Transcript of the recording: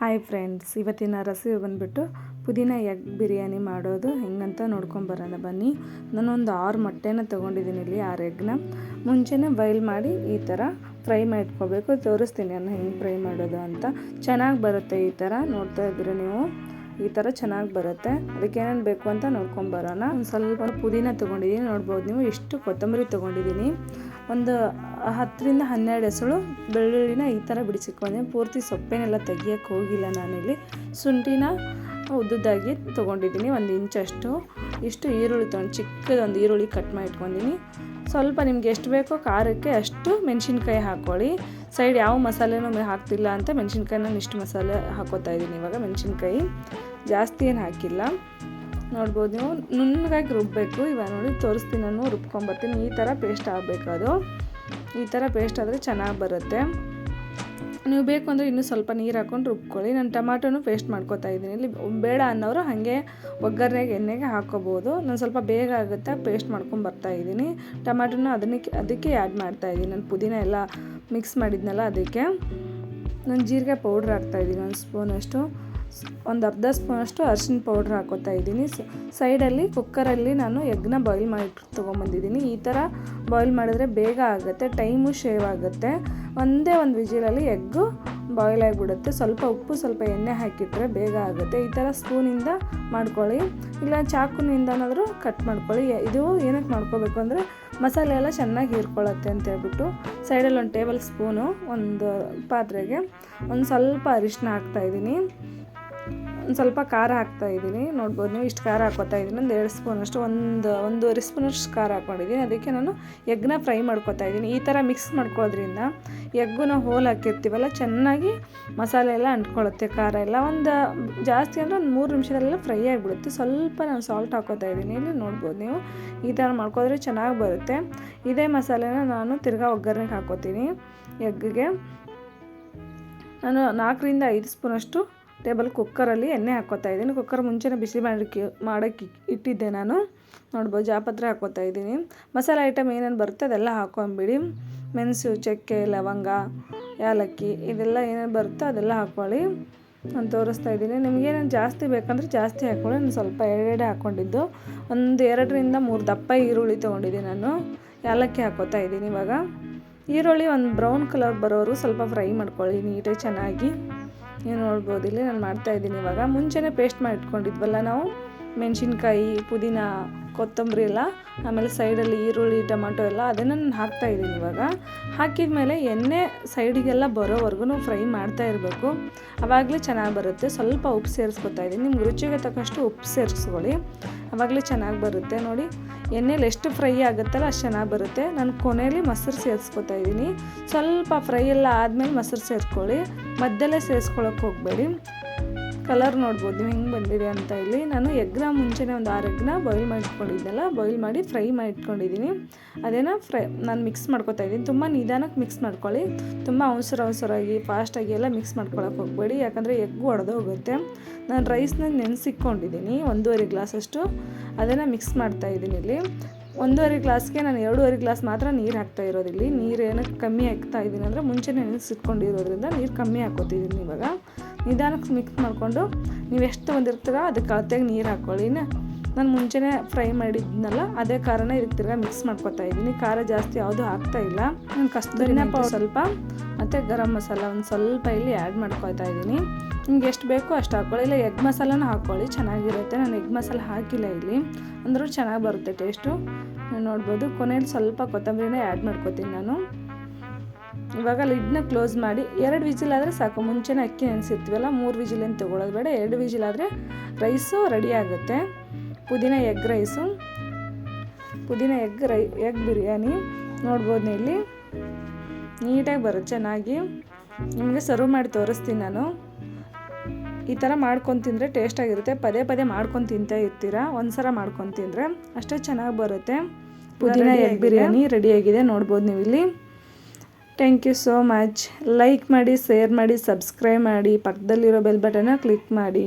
Hi friends ಇವತ್ತಿನ recipe ಬಂದುಬಿಟ್ಟು ಪುದೀನ ಎಗ್ ಬಿರಿಯಾನಿ ಮಾಡೋದು ಹೆಂಗಂತ ನೋಡ್ಕೊಂಬರೋಣ ಬನ್ನಿ. ನಾನೊಂದು ಆರು ಮೊಟ್ಟೆನ ತೊಗೊಂಡಿದ್ದೀನಿ ಇಲ್ಲಿ, ಆರು ಎಗ್ನ ಮುಂಚೆನೇ ಬಾಯ್ಲ್ ಮಾಡಿ ಈ ಥರ ಫ್ರೈ ಮಾಡ್ಕೋಬೇಕು. ತೋರಿಸ್ತೀನಿ ನಾನು ಹೆಂಗೆ ಫ್ರೈ ಮಾಡೋದು ಅಂತ. ಚೆನ್ನಾಗಿ ಬರುತ್ತೆ ಈ ಥರ ನೋಡ್ತಾ ಇದ್ರೆ ನೀವು? ಈ ಥರ ಚೆನ್ನಾಗಿ ಬರುತ್ತೆ. ಅದಕ್ಕೆ ಏನೇನು ಬೇಕು ಅಂತ ನೋಡ್ಕೊಂಬರೋಣ ಒಂದು ಸ್ವಲ್ಪ ಪುದೀನ ತೊಗೊಂಡಿದ್ದೀನಿ, ನೋಡ್ಬೋದು ನೀವು. ಇಷ್ಟು ಕೊತ್ತಂಬರಿ ತೊಗೊಂಡಿದ್ದೀನಿ. ಒಂದು ಹತ್ತರಿಂದ ಹನ್ನೆರಡು ಹೆಸಳು ಬೆಳ್ಳುಳ್ಳಿನ ಈ ಥರ ಬಿಡಿಸಿಕೊಂಡೆ. ಪೂರ್ತಿ ಸೊಪ್ಪೇನೆಲ್ಲ ತೆಗಿಯೋಕ್ಕೆ ಹೋಗಿಲ್ಲ ನಾನಿಲ್ಲಿ. ಶುಂಠಿನ ಉದ್ದುದ್ದಾಗಿ ತೊಗೊಂಡಿದ್ದೀನಿ. ಒಂದು ಇಂಚಷ್ಟು. ಇಷ್ಟು ಈರುಳ್ಳಿ ತೊಗೊಂಡು, ಚಿಕ್ಕದೊಂದು ಈರುಳ್ಳಿ ಕಟ್ ಮಾಡಿ ಇಟ್ಕೊಂಡಿದ್ದೀನಿ ಸ್ವಲ್ಪ ನಿಮ್ಗೆ ಎಷ್ಟು ಬೇಕೋ ಖಾರಕ್ಕೆ ಅಷ್ಟು ಮೆಣಸಿನ್ಕಾಯಿ ಹಾಕ್ಕೊಳ್ಳಿ. ಸೈಡ್ ಯಾವ ಮಸಾಲೆನೂ ಹಾಕ್ತಿಲ್ಲ ಅಂತ ಮೆಣಸಿನ್ಕಾಯಿ ನಾನು ಇಷ್ಟು ಮಸಾಲೆ ಹಾಕೋತಾ ಇದ್ದೀನಿ ಇವಾಗ. ಮೆಣಸಿನ್ಕಾಯಿ ಜಾಸ್ತಿ ಏನು ಹಾಕಿಲ್ಲ. ನೋಡ್ಬೋದು ನೀವು, ನುಣ್ಣಗಾಗಿ ರುಬ್ಬಬೇಕು ಇವಾಗ ನೋಡಿ, ತೋರಿಸ್ತೀನಿ ನಾನು, ರುಬ್ಕೊಂಬರ್ತೀನಿ. ಈ ಥರ ಪೇಸ್ಟ್ ಆಗಬೇಕು ಅದು. ಈ ಥರ ಪೇಸ್ಟ್ ಆದರೆ ಚೆನ್ನಾಗಿ ಬರುತ್ತೆ. ನೀವು ಬೇಕು ಅಂದರೆ ಇನ್ನೂ ಸ್ವಲ್ಪ ನೀರು ಹಾಕ್ಕೊಂಡು ರುಬ್ಕೊಳ್ಳಿ. ನಾನು ಟೊಮಾಟೋನು ಪೇಸ್ಟ್ ಮಾಡ್ಕೊತಾ ಇದ್ದೀನಿ. ಇಲ್ಲಿ ಬೇಡ ಅನ್ನೋರು ಹಾಗೆ ಒಗ್ಗರಣೆಗೆ, ಎಣ್ಣೆಗೆ ಹಾಕೋಬೋದು. ನಾನು ಸ್ವಲ್ಪ ಬೇಗ ಆಗುತ್ತೆ ಪೇಸ್ಟ್ ಮಾಡ್ಕೊಂಡು ಬರ್ತಾ ಇದ್ದೀನಿ. ಟೊಮ್ಯಾಟೋನ ಅದನ್ನಕ್ಕೆ ಅದಕ್ಕೆ ಆ್ಯಡ್ ಮಾಡ್ತಾ ಇದ್ದೀನಿ. ನಾನು ಪುದೀನ ಎಲ್ಲ ಮಿಕ್ಸ್ ಮಾಡಿದ್ನಲ್ಲ ಅದಕ್ಕೆ. ನಾನು ಜೀರಿಗೆ ಪೌಡ್ರ್ ಹಾಕ್ತಾಯಿದ್ದೀನಿ ಒಂದು ಸ್ಪೂನಷ್ಟು ಒಂದು ಅರ್ಧ ಸ್ಪೂನಷ್ಟು ಅರಿಶಿನ ಪೌಡ್ರ್ ಹಾಕೋತಾ ಇದ್ದೀನಿ. ಸೈಡಲ್ಲಿ ಕುಕ್ಕರಲ್ಲಿ ನಾನು ಎಗ್ನ ಬಾಯ್ಲ್ ಮಾಡಿ ತೊಗೊಂಬಂದಿದ್ದೀನಿ. ಈ ಥರ ಬಾಯ್ಲ್ ಮಾಡಿದ್ರೆ ಬೇಗ ಆಗುತ್ತೆ, ಟೈಮು ಶೇವ್ ಆಗುತ್ತೆ. ಒಂದೇ ಒಂದು ವಿಜಿಲಲ್ಲಿ ಎಗ್ಗು ಬಾಯ್ಲ್ ಆಗಿಬಿಡುತ್ತೆ. ಸ್ವಲ್ಪ ಉಪ್ಪು, ಸ್ವಲ್ಪ ಎಣ್ಣೆ ಹಾಕಿಟ್ರೆ ಬೇಗ ಆಗುತ್ತೆ. ಈ ಥರ ಸ್ಪೂನಿಂದ ಮಾಡ್ಕೊಳ್ಳಿ. ಇಲ್ಲ, ಚಾಕುನಿಂದನಾದರೂ ಕಟ್ ಮಾಡ್ಕೊಳ್ಳಿ. ಇದು ಏನಕ್ಕೆ ಮಾಡ್ಕೋಬೇಕು ಅಂದರೆ ಮಸಾಲೆ ಎಲ್ಲ ಚೆನ್ನಾಗಿ ಹೀರ್ಕೊಳ್ಳುತ್ತೆ ಅಂತ ಹೇಳ್ಬಿಟ್ಟು ಸೈಡಲ್ಲಿ ಒಂದು ಟೇಬಲ್ ಸ್ಪೂನು ಒಂದು ಪಾತ್ರೆಗೆ ಒಂದು ಸ್ವಲ್ಪ ಅರಿಶಿನ ಹಾಕ್ತಾಯಿದ್ದೀನಿ ಒಂದು ಸ್ವಲ್ಪ ಖಾರ ಹಾಕ್ತಾ ಇದ್ದೀನಿ. ನೋಡ್ಬೋದು ನೀವು ಇಷ್ಟು ಖಾರ ಹಾಕೋತಾ ಇದ್ದೀನಿ. ಒಂದು ಎರಡು ಸ್ಪೂನಷ್ಟು ಒಂದು, ಒಂದೂವರೆ ಸ್ಪೂನಷ್ಟು ಖಾರ ಹಾಕ್ಕೊಂಡಿದ್ದೀನಿ. ಅದಕ್ಕೆ ನಾನು ಎಗ್ನ ಫ್ರೈ ಮಾಡ್ಕೊತಾ ಇದ್ದೀನಿ. ಈ ಥರ ಮಿಕ್ಸ್ ಮಾಡ್ಕೊಳ್ಳೋದ್ರಿಂದ ಎಗ್ಗು ಹೋಲ್ ಹಾಕಿರ್ತೀವಲ್ಲ, ಚೆನ್ನಾಗಿ ಮಸಾಲೆ ಎಲ್ಲ ಅಂಟ್ಕೊಳ್ಳುತ್ತೆ, ಖಾರ ಎಲ್ಲ. ಒಂದು ಜಾಸ್ತಿ ಅಂದರೆ ಒಂದು ಮೂರು ನಿಮಿಷದಲ್ಲೆಲ್ಲ ಫ್ರೈ ಆಗಿಬಿಡುತ್ತೆ. ಸ್ವಲ್ಪ ನಾನು ಸಾಲ್ಟ್ ಹಾಕೋತಾ ಇದ್ದೀನಿ. ಇಲ್ಲಿ ನೋಡ್ಬೋದು ನೀವು ಈ ಥರ ಮಾಡ್ಕೋದ್ರೆ ಚೆನ್ನಾಗಿ ಬರುತ್ತೆ. ಇದೇ ಮಸಾಲೆನ ನಾನು ತಿರ್ಗಾ ಒಗ್ಗರಣೆಗೆ ಹಾಕೋತೀನಿ ಎಗ್ಗಿಗೆ. ನಾನು ನಾಲ್ಕರಿಂದ ಐದು ಸ್ಪೂನಷ್ಟು ಟೇಬಲ್ ಕುಕ್ಕರಲ್ಲಿ ಎಣ್ಣೆ ಹಾಕ್ಕೋತಾ ಇದ್ದೀನಿ. ಕುಕ್ಕರ್ ಮುಂಚೆನೇ ಬಿಸಿ ಮಾಡಕ್ಕೆ ಮಾಡೋಕ್ಕೆ ಇಟ್ಟಿದ್ದೆ ನಾನು. ನೋಡ್ಬೋದು ಜಾಪತ್ರೆ ಹಾಕ್ಕೋತಾ ಇದ್ದೀನಿ. ಮಸಾಲೆ ಐಟಮ್ ಏನೇನು ಬರುತ್ತೆ ಅದೆಲ್ಲ ಹಾಕೊಂಬಿಡಿ ಮೆಣಸು, ಚಕ್ಕೆ, ಲವಂಗ ಏಲಕ್ಕಿ ಇದೆಲ್ಲ ಏನೇನು ಬರುತ್ತೋ ಅದೆಲ್ಲ ಹಾಕ್ಕೊಳ್ಳಿ. ನಾನು ತೋರಿಸ್ತಾ ಇದ್ದೀನಿ. ನಿಮಗೇನೇನು ಜಾಸ್ತಿ ಬೇಕಂದ್ರೆ ಜಾಸ್ತಿ ಹಾಕ್ಕೊಳ್ಳಿ. ನಾನು ಸ್ವಲ್ಪ ಎರಡೆರಡೆ ಹಾಕ್ಕೊಂಡಿದ್ದು. ಒಂದು ಎರಡರಿಂದ ಮೂರು ದಪ್ಪ ಈರುಳ್ಳಿ ತೊಗೊಂಡಿದ್ದೀನಿ ನಾನು. ಏಲಕ್ಕಿ ಹಾಕೋತಾ ಇದ್ದೀನಿ ಇವಾಗ. ಈರುಳ್ಳಿ ಒಂದು ಬ್ರೌನ್ ಕಲರ್ ಬರೋರು ಸ್ವಲ್ಪ ಫ್ರೈ ಮಾಡ್ಕೊಳ್ಳಿ ನೀಟಾಗಿ, ಚೆನ್ನಾಗಿ. ನೀವು ನೋಡ್ಬೋದು. ಇಲ್ಲಿ ನಾನು ಮಾಡ್ತಾಯಿದ್ದೀನಿ ಇವಾಗ. ಮುಂಚೆನೇ ಪೇಸ್ಟ್ ಮಾಡಿ ಇಟ್ಕೊಂಡಿದ್ವಲ್ಲ ನಾವು? ಮೆಣಸಿನ್ಕಾಯಿ, ಪುದೀನ, ಕೊತ್ತಂಬರಿ ಎಲ್ಲ, ಆಮೇಲೆ ಸೈಡಲ್ಲಿ ಈರುಳ್ಳಿ, ಟೊಮಾಟೊ ಎಲ್ಲ ಅದನ್ನು ನಾನು ಹಾಕ್ತಾಯಿದ್ದೀನಿ ಇವಾಗ. ಹಾಕಿದ ಮೇಲೆ ಎಣ್ಣೆ ಸೈಡಿಗೆಲ್ಲ ಬರೋವರೆಗೂ ಫ್ರೈ ಮಾಡ್ತಾ ಇರಬೇಕು. ಆವಾಗಲೇ ಚೆನ್ನಾಗಿ ಬರುತ್ತೆ. ಸ್ವಲ್ಪ ಉಪ್ಪು ಸೇರಿಸ್ಕೊತಾ ಇದ್ದೀನಿ. ನಿಮ್ಗೆ ರುಚಿಗೆ ತಕ್ಕಷ್ಟು ಉಪ್ಪು ಸೇರಿಸ್ಕೊಳ್ಳಿ. ಆವಾಗಲೇ ಚೆನ್ನಾಗಿ ಬರುತ್ತೆ ನೋಡಿ. ಎಣ್ಣೆಲಿ ಎಷ್ಟು ಫ್ರೈ ಆಗುತ್ತಲ್ಲ ಅಷ್ಟು ಚೆನ್ನಾಗಿ ಬರುತ್ತೆ. ನಾನು ಕೊನೆಯಲ್ಲಿ ಮೊಸರು ಸೇರಿಸ್ಕೊತಾ ಇದ್ದೀನಿ. ಸ್ವಲ್ಪ ಫ್ರೈ ಎಲ್ಲ ಆದಮೇಲೆ ಮೊಸರು ಸೇರಿಸ್ಕೊಳ್ಳಿ ಮಧ್ಯಲ್ಲೇ ಸೇರಿಸ್ಕೊಳಕ್ಕೆ ಹೋಗಬೇಡಿ. ಕಲರ್ ನೋಡ್ಬೋದು, ನೀವು ಹೆಂಗೆ ಬಂದಿದೆ ಅಂತ ಇಲ್ಲಿ. ನಾನು ಎಗ್ನ ಮುಂಚೆನೇ ಒಂದು ಆರು ಎಗ್ನ ಬಾಯ್ಲ್ ಮಾಡಿಟ್ಕೊಂಡಿದ್ದೆನಲ್ಲ ಬಾಯ್ಲ್ ಮಾಡಿ ಫ್ರೈ ಮಾಡಿ ಇಟ್ಕೊಂಡಿದ್ದೀನಿ. ಅದೇನ ಫ್ರೈ ನಾನು ಮಿಕ್ಸ್ ಮಾಡ್ಕೊತಾ ಇದ್ದೀನಿ. ತುಂಬ ನಿಧಾನಕ್ಕೆ ಮಿಕ್ಸ್ ಮಾಡ್ಕೊಳ್ಳಿ. ತುಂಬ ಅವಸರ ಅವಸರಾಗಿ ಫಾಸ್ಟಾಗಿ ಎಲ್ಲ ಮಿಕ್ಸ್ ಮಾಡ್ಕೊಳಕ್ಕೆ ಹೋಗಬೇಡಿ. ಯಾಕಂದರೆ ಎಗ್ಗು ಒಡೆದೋಗುತ್ತೆ ನಾನು ರೈಸ್ನ ನೆನೆಸಿಕ್ಕೊಂಡಿದ್ದೀನಿ ಒಂದೂವರೆ ಗ್ಲಾಸಷ್ಟು. ಅದನ್ನು ಮಿಕ್ಸ್ ಮಾಡ್ತಾ ಇದ್ದೀನಿ ಇಲ್ಲಿ. ಒಂದೂವರೆ ಗ್ಲಾಸ್ಗೆ ನಾನು ಎರಡೂವರೆ ಗ್ಲಾಸ್ ಮಾತ್ರ ನೀರು ಹಾಕ್ತಾ ಇರೋದಿಲ್ಲಿ. ನೀರು ಏನಕ್ಕೆ ಕಮ್ಮಿ ಹಾಕ್ತಾ ಇದ್ದೀನಿ ಅಂದರೆ ಮುಂಚೆ ನೆನೆಸಿಟ್ಕೊಂಡಿರೋದ್ರಿಂದ ನೀರು ಕಮ್ಮಿ ಹಾಕೋತಿದ್ದೀನಿ ಇವಾಗ. ನಿಧಾನಕ್ಕೆ ಮಿಕ್ಸ್ ಮಾಡಿಕೊಂಡು ನೀವು ಎಷ್ಟು ಅದಕ್ಕೆ ಅಳತೆಗೆ ನೀರು ಹಾಕ್ಕೊಳ್ಳಿ ನಾನು ಮುಂಚೆನೇ ಫ್ರೈ ಮಾಡಿದ್ನಲ್ಲ, ಅದೇ ಕಾರಣ ಇದಕ್ಕೆ ಮಿಕ್ಸ್ ಮಾಡ್ಕೊತಾ ಇದ್ದೀನಿ ಖಾರ ಜಾಸ್ತಿ ಯಾವುದೂ ಹಾಕ್ತಾ ಇಲ್ಲ. ನಾನು ಕಸ್ತೂರಿನ ಪೌಡರ್ ಸ್ವಲ್ಪ, ಮತ್ತು ಗರಂ ಮಸಾಲ ಒಂದು ಸ್ವಲ್ಪ ಇಲ್ಲಿ ಆ್ಯಡ್ ಮಾಡ್ಕೊತಾ ಇದ್ದೀನಿ ನಿಮ್ಗೆ ಎಷ್ಟು ಬೇಕೋ ಅಷ್ಟು ಹಾಕ್ಕೊಳ್ಳಿ. ಇಲ್ಲ, ಎಗ್ ಮಸಾಲನ ಹಾಕ್ಕೊಳ್ಳಿ. ಚೆನ್ನಾಗಿರುತ್ತೆ. ನಾನು ಎಗ್ ಮಸಾಲ ಹಾಕಿಲ್ಲ ಇಲ್ಲಿ. ಅಂದರೂ ಚೆನ್ನಾಗಿ ಬರುತ್ತೆ ಟೇಸ್ಟು. ನೋಡ್ಬೋದು. ಕೊನೆಯಲ್ಲಿ ಸ್ವಲ್ಪ ಕೊತ್ತಂಬರಿನ ಆ್ಯಡ್ ಮಾಡ್ಕೊತೀನಿ ನಾನು. ಇವಾಗ ಲಿಡ್ನ ಕ್ಲೋಸ್ ಮಾಡಿ, ಎರಡು ವಿಜಿಲ್ ಆದರೆ ಸಾಕು. ಮುಂಚೆನೇ ಅಕ್ಕಿ ನೆನೆಸಿರ್ತೀವಲ್ಲ, ಮೂರು ವಿಜಿಲ್ ಏನು ತೊಗೊಳೋದು ಬೇಡ. ಎರಡು ವಿಜಿಲ್ ಆದರೆ ರೈಸು ರೆಡಿ ಆಗುತ್ತೆ. ಪುದೀನ ಎಗ್ ರೈಸು. ಪುದೀನ ಎಗ್ ರೈ, ಎಗ್ ಬಿರಿಯಾನಿ. ನೋಡ್ಬೋದು ಇಲ್ಲಿ ನೀಟಾಗಿ ಬರುತ್ತೆ ಚೆನ್ನಾಗಿ. ನಿಮಗೆ ಸರ್ವ್ ಮಾಡಿ ತೋರಿಸ್ತೀನಿ ನಾನು. ಈ ಥರ ಮಾಡ್ಕೊಂಡು ತಿಂದರೆ ಟೇಸ್ಟಾಗಿರುತ್ತೆ ಪದೇ ಪದೇ ಮಾಡ್ಕೊಂಡು ತಿಂತಾ ಇರ್ತೀರಾ? ಒಂದು ಸಲ ಮಾಡ್ಕೊಂಡು ತಿಂದರೆ ಅಷ್ಟೇ ಚೆನ್ನಾಗಿ ಬರುತ್ತೆ. ಪುದೀನ ಎಗ್ ಬಿರಿಯಾನಿ ರೆಡಿಯಾಗಿದೆ ನೋಡ್ಬೋದು ನೀವು ಇಲ್ಲಿ. Thank you so much like ಮಾಡಿ ಶೇರ್ ಮಾಡಿ ಸಬ್ಸ್ಕ್ರೈಬ್ ಮಾಡಿ. ಪಕ್ಕದಲ್ಲಿರೋ ಬೆಲ್ ಬಟನ್ನ ಕ್ಲಿಕ್ ಮಾಡಿ.